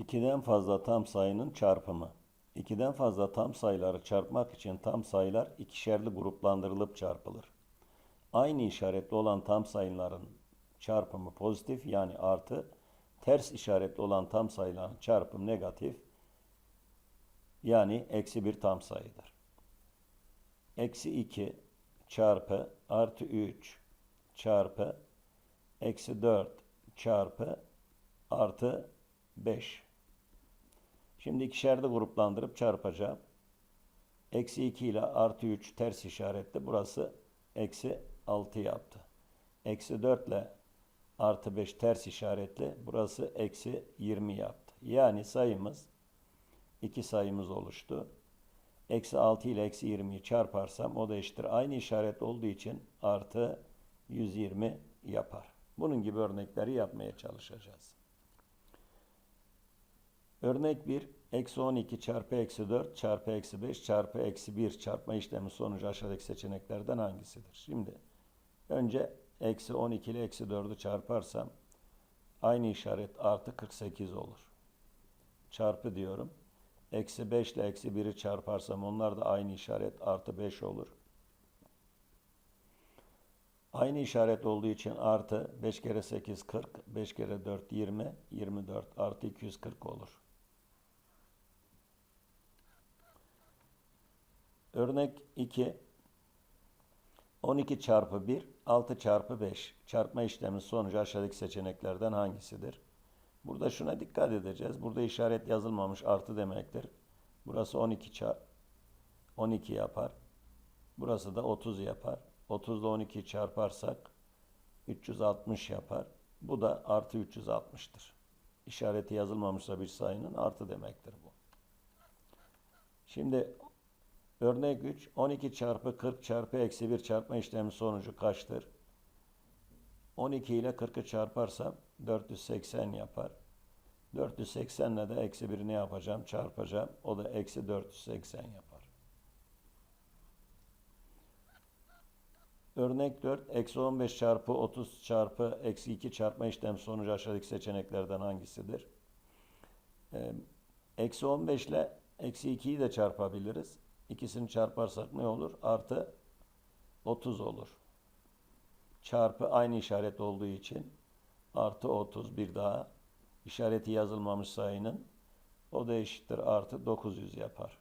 İkiden fazla tam sayının çarpımı. İkiden fazla tam sayıları çarpmak için tam sayılar ikişerli gruplandırılıp çarpılır. Aynı işaretli olan tam sayıların çarpımı pozitif yani artı, ters işaretli olan tam sayıların çarpımı negatif yani eksi bir tam sayıdır. Eksi 2 çarpı artı 3 çarpı eksi 4 çarpı artı 5. Şimdi ikişerde gruplandırıp çarpacağım. Eksi 2 ile artı 3 ters işaretli. Burası eksi 6 yaptı. Eksi 4 ile artı 5 ters işaretli. Burası eksi 20 yaptı. Yani sayımız iki sayımız oluştu. Eksi 6 ile eksi 20'yi çarparsam o da eşittir. Aynı işaret olduğu için artı 120 yapar. Bunun gibi örnekleri yapmaya çalışacağız. Örnek 1. Eksi 12 çarpı eksi 4 çarpı eksi 5 çarpı eksi 1 çarpma işlemi sonucu aşağıdaki seçeneklerden hangisidir? Şimdi önce eksi 12 ile eksi 4'ü çarparsam aynı işaret artı 48 olur. Çarpı diyorum. Eksi 5 ile eksi 1'i çarparsam onlar da aynı işaret artı 5 olur. Aynı işaret olduğu için artı 5 kere 8 40, 5 kere 4 20, 24 artı 240 olur. Örnek 2. 12 çarpı 1, 6 çarpı 5. Çarpma işlemi sonucu aşağıdaki seçeneklerden hangisidir? Burada şuna dikkat edeceğiz. Burada işaret yazılmamış artı demektir. Burası 12 çarpı 12 yapar. Burası da 30 yapar. 30 ile 12 çarparsak 360 yapar. Bu da artı 360'tır. İşareti yazılmamışsa bir sayının artı demektir bu. Şimdi örnek 3 12 çarpı 40 çarpı eksi 1 çarpma işlemi sonucu kaçtır? 12 ile 40'ı çarparsam 480 yapar. 480 ile de eksi 1'i ne yapacağım? Çarpacağım. O da eksi 480 yapar. Örnek 4. Eksi 15 çarpı 30 çarpı eksi 2 çarpma işlem sonucu aşağıdaki seçeneklerden hangisidir? Ee, eksi 15 ile eksi 2'yi de çarpabiliriz. İkisini çarparsak ne olur? Artı 30 olur. Çarpı aynı işaret olduğu için artı 30 bir daha işareti yazılmamış sayının o da eşittir artı 900 yapar.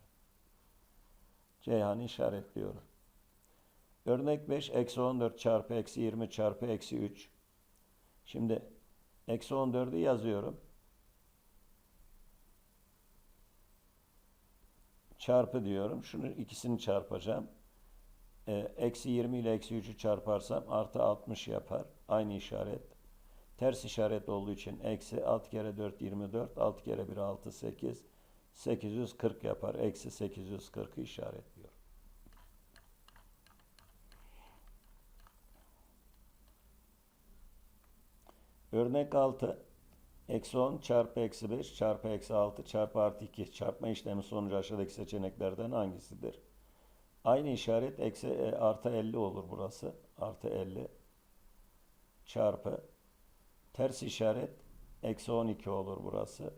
Ceyhan'ı işaretliyorum. Örnek 5 eksi 14 çarpı eksi 20 çarpı eksi 3. Şimdi eksi 14'ü yazıyorum. Çarpı diyorum. Şunu ikisini çarpacağım. Ee, eksi 20 ile eksi 3'ü çarparsam artı 60 yapar. Aynı işaret. Ters işaret olduğu için eksi 6 kere 4 24. 6 kere 1 6 8. 840 yapar. Eksi 840'ı işaretliyor. Örnek 6. Eksi 10 çarpı eksi 5 çarpı eksi 6 çarpı artı 2 çarpma işlemi sonucu aşağıdaki seçeneklerden hangisidir? Aynı işaret eksi e, artı 50 olur burası. Artı 50 çarpı ters işaret eksi 12 olur burası.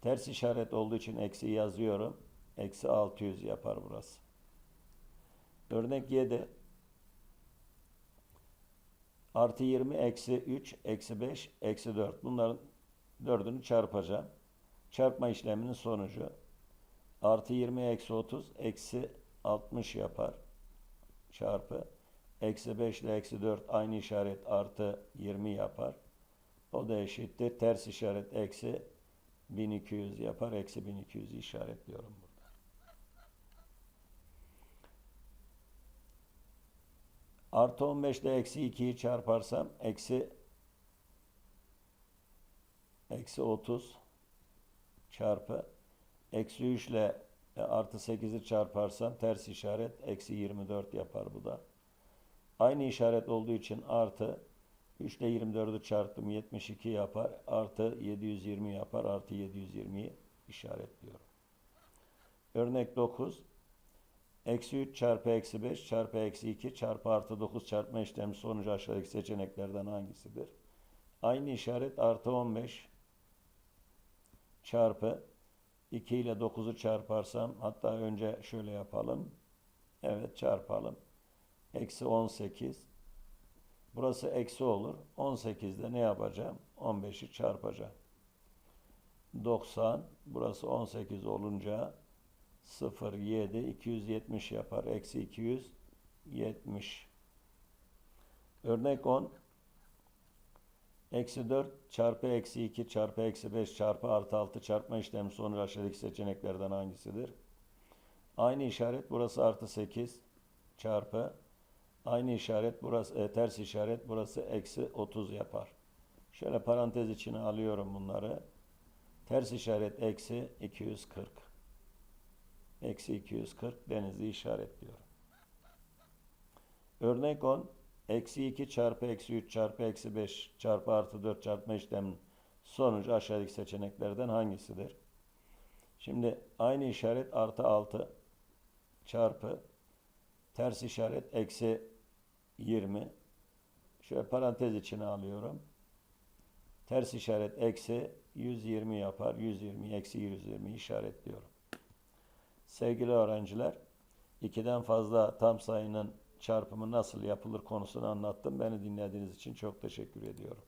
Ters işaret olduğu için eksi yazıyorum. Eksi 600 yapar burası. Örnek 7 Artı 20 eksi 3 eksi 5 eksi 4. Bunların dördünü çarpacağım. Çarpma işleminin sonucu artı 20 eksi 30 eksi 60 yapar. Çarpı eksi 5 ile eksi 4 aynı işaret artı 20 yapar. O da eşittir. Ters işaret eksi 1200 yapar. Eksi 1200'ü işaretliyorum burada. Artı 15 ile eksi 2'yi çarparsam eksi eksi 30 çarpı eksi 3 ile e, artı 8'i çarparsam ters işaret eksi 24 yapar bu da. Aynı işaret olduğu için artı 3 ile 24'ü çarptım 72 yapar. Artı 720 yapar. Artı 720'yi işaretliyorum. Örnek 9. Eksi 3 çarpı eksi 5 çarpı eksi 2 çarpı artı 9 çarpma işlemi sonucu aşağıdaki seçeneklerden hangisidir? Aynı işaret artı 15 çarpı 2 ile 9'u çarparsam hatta önce şöyle yapalım. Evet çarpalım. Eksi 18. Burası eksi olur. 18'de ne yapacağım? 15'i çarpacağım. 90. Burası 18 olunca 0, 7, 270 yapar. Eksi 270. Örnek 10. Eksi 4 çarpı eksi 2 çarpı eksi 5 çarpı artı 6 çarpma işlemi sonucu aşağıdaki seçeneklerden hangisidir? Aynı işaret burası artı 8 çarpı aynı işaret burası e, ters işaret burası eksi 30 yapar. Şöyle parantez içine alıyorum bunları. Ters işaret eksi 240. Eksi 240 denizi işaretliyorum. Örnek 10. Eksi 2 çarpı eksi 3 çarpı eksi 5 çarpı artı 4 çarpma işleminin sonucu aşağıdaki seçeneklerden hangisidir? Şimdi aynı işaret artı 6 çarpı ters işaret eksi 20 şöyle parantez içine alıyorum. Ters işaret eksi 120 yapar. 120 eksi 120 işaretliyorum. Sevgili öğrenciler, ikiden fazla tam sayının çarpımı nasıl yapılır konusunu anlattım. Beni dinlediğiniz için çok teşekkür ediyorum.